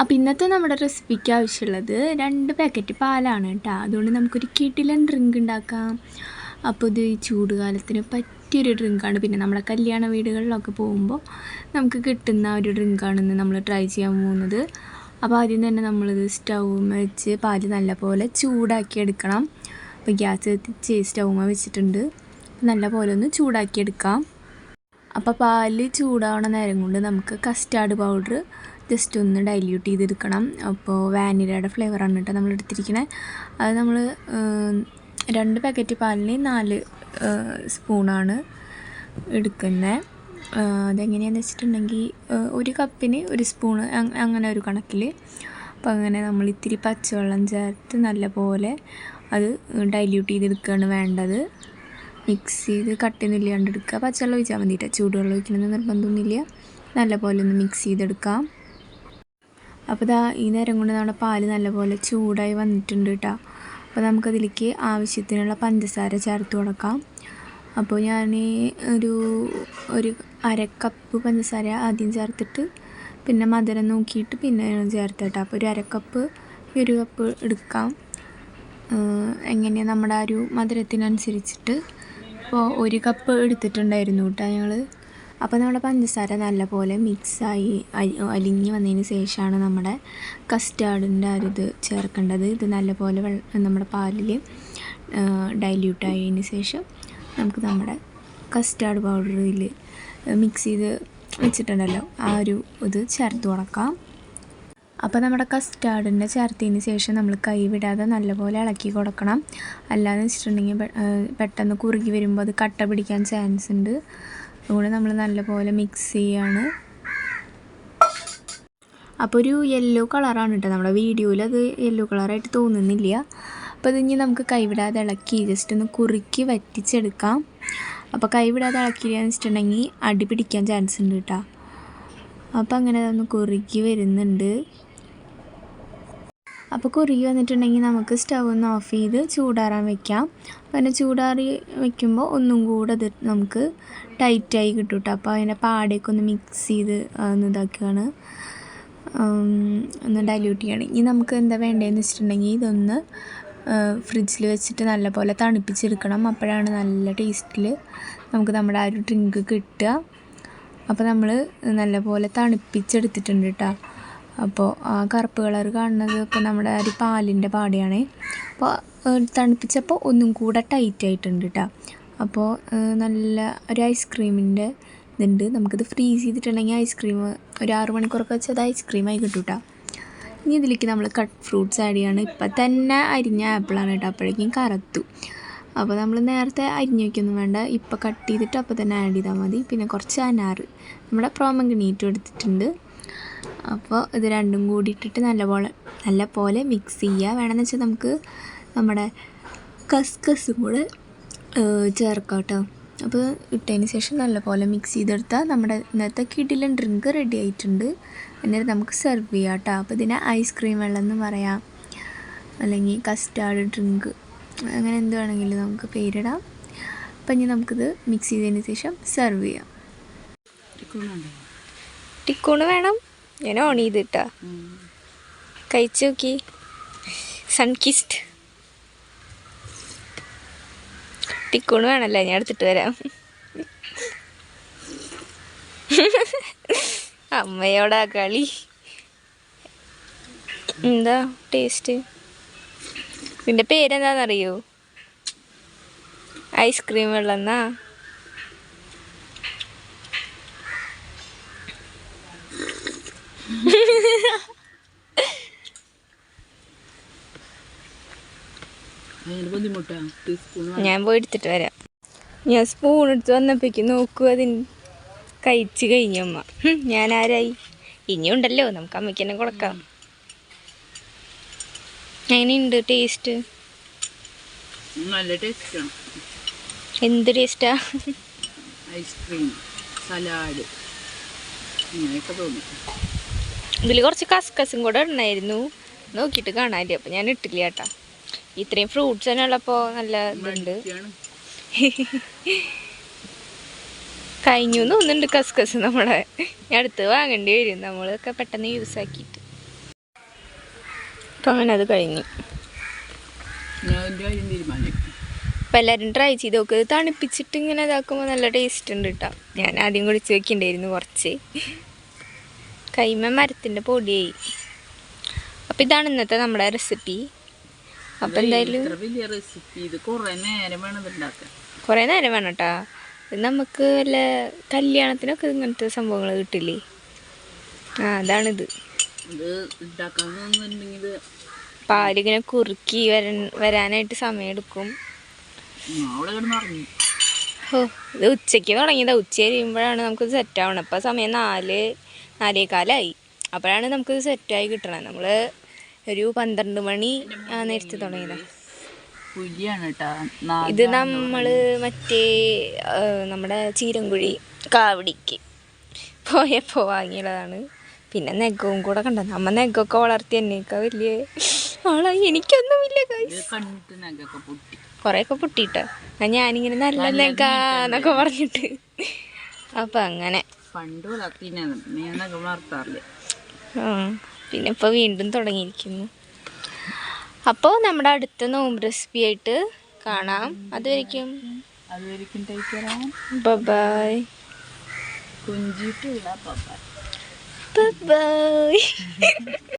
അപ്പോൾ ഇന്നത്തെ നമ്മുടെ റെസിപ്പിക്ക് ആവശ്യമുള്ളത് രണ്ട് പാക്കറ്റ് പാലാണ് കേട്ടോ. അതുകൊണ്ട് നമുക്കൊരു കിടിലൻ ഡ്രിങ്ക് ഉണ്ടാക്കാം. അപ്പോൾ ഇത് ഈ ചൂടുകാലത്തിന് പറ്റിയൊരു ഡ്രിങ്കാണ് പിന്നെ നമ്മളെ കല്യാണ വീടുകളിലൊക്കെ പോകുമ്പോൾ നമുക്ക് കിട്ടുന്ന ഒരു ഡ്രിങ്കാണെന്ന് നമ്മൾ ട്രൈ ചെയ്യാൻ പോകുന്നത്. അപ്പോൾ ആദ്യം തന്നെ നമ്മളിത് സ്റ്റൗമ വെച്ച് പാൽ നല്ലപോലെ ചൂടാക്കി എടുക്കണം. അപ്പോൾ ഗ്യാസ് എത്തിച്ച് സ്റ്റൗമ വെച്ചിട്ടുണ്ട്. നല്ലപോലെ ഒന്ന് ചൂടാക്കി എടുക്കാം. അപ്പോൾ പാൽ ചൂടാവണ നേരം കൊണ്ട് നമുക്ക് കസ്റ്റാർഡ് പൗഡർ ജസ്റ്റ് ഒന്ന് ഡൈല്യൂട്ട് ചെയ്തെടുക്കണം. അപ്പോൾ വാനിലയുടെ ഫ്ലേവറാണ് കേട്ടോ നമ്മൾ എടുത്തിരിക്കുന്നത് അത് നമ്മൾ രണ്ട് പാക്കറ്റ് പാലിന് നാല് സ്പൂണാണ് എടുക്കുന്നത് അതെങ്ങനെയാണെന്ന് വെച്ചിട്ടുണ്ടെങ്കിൽ ഒരു കപ്പിന് ഒരു സ്പൂണ് അങ്ങനെ ഒരു കണക്കിൽ അപ്പോൾ അങ്ങനെ നമ്മൾ ഇത്തിരി പച്ചവെള്ളം ചേർത്ത് നല്ലപോലെ അത് ഡൈല്യൂട്ട് ചെയ്തെടുക്കുകയാണ് വേണ്ടത്. മിക്സ് ചെയ്ത് കട്ടയൊന്നുമില്ലാണ്ട് എടുക്കുക പച്ചവെള്ളം ഒഴിച്ചാൽ മതിയിട്ട് ചൂടുവെള്ളം ഒഴിക്കണമെന്ന് നിർബന്ധമൊന്നുമില്ല. നല്ലപോലെ ഒന്ന് മിക്സ് ചെയ്തെടുക്കാം. അപ്പോൾ ഇതാ ഈ നേരം കൊണ്ട് നമ്മുടെ പാൽ നല്ലപോലെ ചൂടായി വന്നിട്ടുണ്ട് കേട്ടോ അപ്പോൾ നമുക്കതിലേക്ക് ആവശ്യത്തിനുള്ള പഞ്ചസാര ചേർത്ത് കൊടുക്കാം. അപ്പോൾ ഞാൻ ഒരു ഒരു അര കപ്പ് പഞ്ചസാര ആദ്യം ചേർത്തിട്ട് പിന്നെ മധുരം നോക്കിയിട്ട് പിന്നെ ചേർത്ത് കേട്ടോ അപ്പോൾ ഒരു അരക്കപ്പ് ഒരു കപ്പ് എടുക്കാം. എങ്ങനെയാണ് നമ്മുടെ ആ ഒരു മധുരത്തിനനുസരിച്ചിട്ട്. അപ്പോൾ ഒരു കപ്പ് എടുത്തിട്ടുണ്ടായിരുന്നു കേട്ടോ ഞങ്ങൾ അപ്പോൾ നമ്മുടെ പഞ്ചസാര നല്ലപോലെ മിക്സായി അലിഞ്ഞ് വന്നതിന് ശേഷമാണ് നമ്മുടെ കസ്റ്റാർഡിന്റെ ആ ഇത് ചേർക്കേണ്ടത്. ഇത് നല്ലപോലെ നമ്മുടെ പാലിൽ ഡൈല്യൂട്ട് ആയതിന് ശേഷം നമുക്ക് നമ്മുടെ കസ്റ്റാർഡ് പൗഡറിൽ മിക്സ് ചെയ്ത് വെച്ചിട്ടുണ്ടല്ലോ ആ ഒരു ഇത് ചേർത്ത് കൊടുക്കാം അപ്പോൾ നമ്മുടെ കസ്റ്റാർഡിന്റെ ചേർത്തതിന് ശേഷം നമ്മൾ കൈ വിടാതെ നല്ലപോലെ ഇളക്കി കൊടുക്കണം. അല്ലാന്ന് വെച്ചിട്ടുണ്ടെങ്കിൽ പെട്ടെന്ന് കുറുകി വരുമ്പോൾ അത് കട്ട പിടിക്കാൻ ചാൻസ് ഉണ്ട്. അതുകൊണ്ട് നമ്മൾ നല്ലപോലെ മിക്സ് ചെയ്യാണ്. അപ്പോൾ ഒരു യെല്ലോ കളറാണ് കേട്ടോ നമ്മുടെ വീഡിയോയിൽ അത് യെല്ലോ കളറായിട്ട് തോന്നുന്നില്ല. അപ്പോൾ ഇത് ഇനി നമുക്ക് കൈവിടാതെ ഇളക്കി ജസ്റ്റ് ഒന്ന് കുറുക്കി വറ്റിച്ചെടുക്കാം. അപ്പോൾ കൈവിടാതെ ഇളക്കിയെന്ന് വെച്ചിട്ടുണ്ടെങ്കിൽ അടി പിടിക്കാൻ ചാൻസ് ഉണ്ട് കേട്ടോ. അപ്പോൾ അങ്ങനെ അതൊന്ന് കുറുക്കി വരുന്നുണ്ട്. അപ്പോൾ കുറുകി വന്നിട്ടുണ്ടെങ്കിൽ നമുക്ക് സ്റ്റവ് ഒന്ന് ഓഫ് ചെയ്ത് ചൂടാറാൻ വെക്കാം. പിന്നെ ചൂടാറി വെക്കുമ്പോൾ ഒന്നും കൂടെ അത് നമുക്ക് ടൈറ്റായി കിട്ടും കേട്ടോ. അപ്പോൾ അതിന്റെ പാടേക്ക് ഒന്ന് മിക്സ് ചെയ്ത് ഒന്ന് ഇതാക്കുകയാണ്. ഒന്ന് ഡൈല്യൂട്ട് ചെയ്യണം. ഇനി നമുക്ക് എന്താ വേണ്ടതെന്ന് വെച്ചിട്ടുണ്ടെങ്കിൽ ഇതൊന്ന് ഫ്രിഡ്ജിൽ വെച്ചിട്ട് നല്ലപോലെ തണുപ്പിച്ചെടുക്കണം. അപ്പോഴാണ് നല്ല ടേസ്റ്റിൽ നമുക്ക് നമ്മുടെ ആ ഒരു ഡ്രിങ്ക് കിട്ടുക. അപ്പോൾ നമ്മൾ നല്ലപോലെ തണുപ്പിച്ചെടുത്തിട്ടുണ്ട് കേട്ടോ. അപ്പോൾ ആ കറുപ്പ് കളർ കാണുന്നത് ഇപ്പോൾ നമ്മുടെ ഒരു പാലിന്റെ പാടിയാണ്. അപ്പോൾ തണുപ്പിച്ചപ്പോൾ ഒന്നും കൂടെ ടൈറ്റ് ആയിട്ടുണ്ട് കേട്ടോ അപ്പോൾ നല്ല ഒരു ഐസ്ക്രീമിന്റെ ഇതുണ്ട്. നമുക്കിത് ഫ്രീസ് ചെയ്തിട്ടുണ്ടെങ്കിൽ ഐസ്ക്രീം ഒരു ആറ് മണിക്കൂറൊക്കെ വെച്ച് അത് ഐസ്ക്രീമായി കിട്ടും കേട്ടോ ഇനി ഇതിലേക്ക് നമ്മൾ കട്ട് ഫ്രൂട്ട്സ് ആഡ് ചെയ്യാണ്. ഇപ്പം തന്നെ അരിഞ്ഞ ആപ്പിളാണ് കേട്ടോ അപ്പോഴേക്കും കറത്തു. അപ്പോൾ നമ്മൾ നേരത്തെ അരിഞ്ഞ് വയ്ക്കൊന്നും വേണ്ട. ഇപ്പോൾ കട്ട് ചെയ്തിട്ട് അപ്പോൾ തന്നെ ആഡ് ചെയ്താൽ മതി. പിന്നെ കുറച്ച് അനാറ്. നമ്മുടെ പ്രോമങ്കണീറ്റും എടുത്തിട്ടുണ്ട്. അപ്പോൾ ഇത് രണ്ടും കൂടി ഇട്ടിട്ട് നല്ലപോലെ നല്ല പോലെ മിക്സ് ചെയ്യുക വേണമെന്ന് വെച്ചാൽ നമുക്ക് നമ്മുടെ കസ്കസും കൂടെ ചേർക്കാം കേട്ടോ അപ്പോൾ ഇട്ടതിന് ശേഷം നല്ലപോലെ മിക്സ് ചെയ്തെടുത്താൽ നമ്മുടെ ഇന്നത്തെ കിടിലൻ ഡ്രിങ്ക് റെഡി ആയിട്ടുണ്ട്. എന്നിട്ട് നമുക്ക് സെർവ് ചെയ്യാം കേട്ടോ അപ്പോൾ ഇതിനെ ഐസ്ക്രീം വെള്ളം എന്ന് പറയാം. അല്ലെങ്കിൽ കസ്റ്റാർഡ് ഡ്രിങ്ക് അങ്ങനെ എന്ത് വേണമെങ്കിലും നമുക്ക് പേരിടാം. അപ്പം ഇനി നമുക്കിത് മിക്സ് ചെയ്തതിന് ശേഷം സെർവ് ചെയ്യാം. ടിക്കൂണ് വേണം. ഞാൻ ഓൺ ചെയ്തിട്ടാ. കഴിച്ചു നോക്കി. സൺകിസ്റ്റ് ടിക്കൂണ് വേണല്ലേ? ഞാൻ എടുത്തിട്ട് വരാം. അമ്മയോടാ കളി. എന്താ ടേസ്റ്റ് ഇതിന്റെ പേരെന്താണെന്നറിയോ ഐസ്ക്രീം വെള്ളം എന്നാ ഞാൻ പോയി എടുത്തിട്ട് വരാം. ഞാൻ സ്പൂൺ എടുത്ത് വന്നപ്പോഴേക്ക് നോക്കൂ അതിന് കഴിച്ച് കഴിഞ്ഞു അമ്മ. ഞാൻ ആരായി ഇനിയുണ്ടല്ലോ നമുക്ക് അമ്മയ്ക്ക് തന്നെ കൊടുക്കാം. എങ്ങനെയുണ്ട് ടേസ്റ്റ് നല്ല ടേസ്റ്റാണ് എന്ത് ടേസ്റ്റാ ഐസ്ക്രീം സലാഡ് ഇങ്ങനെയൊക്കെ തോന്നി. ഇതിൽ കുറച്ച് കസ്കസും കൂടെ ഉണ്ടായിരുന്നു നോക്കിയിട്ട് കാണാനില്ല അപ്പം ഞാൻ ഇട്ടില്ല കേട്ടാ. ഇത്രയും ഫ്രൂട്ട്സ് തന്നെ ഉള്ളപ്പോൾ നല്ല ഇതുണ്ട്. കഴിഞ്ഞു തോന്നുന്നുണ്ട് കസ്കസ് നമ്മളെ. അടുത്ത് വാങ്ങേണ്ടി വരും. നമ്മളൊക്കെ പെട്ടെന്ന് യൂസ് ആക്കിയിട്ട്. അപ്പം അങ്ങനെ അത് കഴിഞ്ഞു. എല്ലാരും അപ്പം എല്ലാവരും ട്രൈ ചെയ്ത് നോക്ക്. തണുപ്പിച്ചിട്ട് ഇങ്ങനെ ഇതാക്കുമ്പോൾ നല്ല ടേസ്റ്റ് ഉണ്ട് കേട്ടോ ഞാൻ ആദ്യം കുടിച്ച് വെക്കണ്ടായിരുന്നു കുറച്ച്. കൈമ മരത്തിന്റെ പൊടിയായി. അപ്പം ഇതാണ് ഇന്നത്തെ നമ്മുടെ റെസിപ്പി അപ്പം എന്തായാലും ഇത്ര വലിയ റെസിപ്പി ഇത് കുറേ നേരം വേണം കുറേ നേരം വേണം കേട്ടോ നമുക്ക് വല്ല കല്യാണത്തിനൊക്കെ ഇങ്ങനത്തെ സംഭവങ്ങൾ കിട്ടില്ലേ? ആ അതാണിത്. ഇത് പാലിങ്ങനെ കുറുക്കി വരാൻ വരാനായിട്ട് സമയമെടുക്കും. ഓ ഇത് ഉച്ചയ്ക്ക് തുടങ്ങിയതാ. ഉച്ച കഴിയുമ്പോഴാണ് നമുക്ക് സെറ്റ് ആവണം ഇപ്പം സമയം നാല് നാലേകാലായി. അപ്പോഴാണ് നമുക്കിത് സെറ്റായി കിട്ടണം നമ്മൾ ഒരു പന്ത്രണ്ട് മണി ആ നേരത്തെ തുടങ്ങിയതാ. കേട്ടാ ഇത് നമ്മൾ മറ്റേ നമ്മുടെ ചീരങ്കുഴി കാവടിക്ക് പോയപ്പോൾ വാങ്ങിയതാണ്. പിന്നെ നെഗവും കൂടെ കണ്ട. നമ്മ നെഗൊക്കെ വളർത്തി എന്നേക്കാ വലിയ. ആളെ എനിക്കൊന്നുമില്ല guys. ഇത് കണ്ടിട്ട് നഗൊക്കെ പൊട്ടി. കുറേയൊക്കെ പൊട്ടിയിട്ട ഞാനിങ്ങനെ നല്ല നെഗാന്നൊക്കെ പറഞ്ഞിട്ട്. അപ്പൊ അങ്ങനെ. പണ്ട് വളർത്തി നഗ വളർത്താറില്ല? ആ. പിന്നെ ഇപ്പോൾ വീണ്ടും തുടങ്ങിയിരിക്കുന്നു. അപ്പോൾ നമ്മുടെ അടുത്ത നോമ്പ് റെസിപ്പി ആയിട്ട് കാണാം. അതുവരിക്കും. അതുവരെയും തയ്ക്കറാൻ ബൈ കുഞ്ചിട്ടുള്ള ബൈ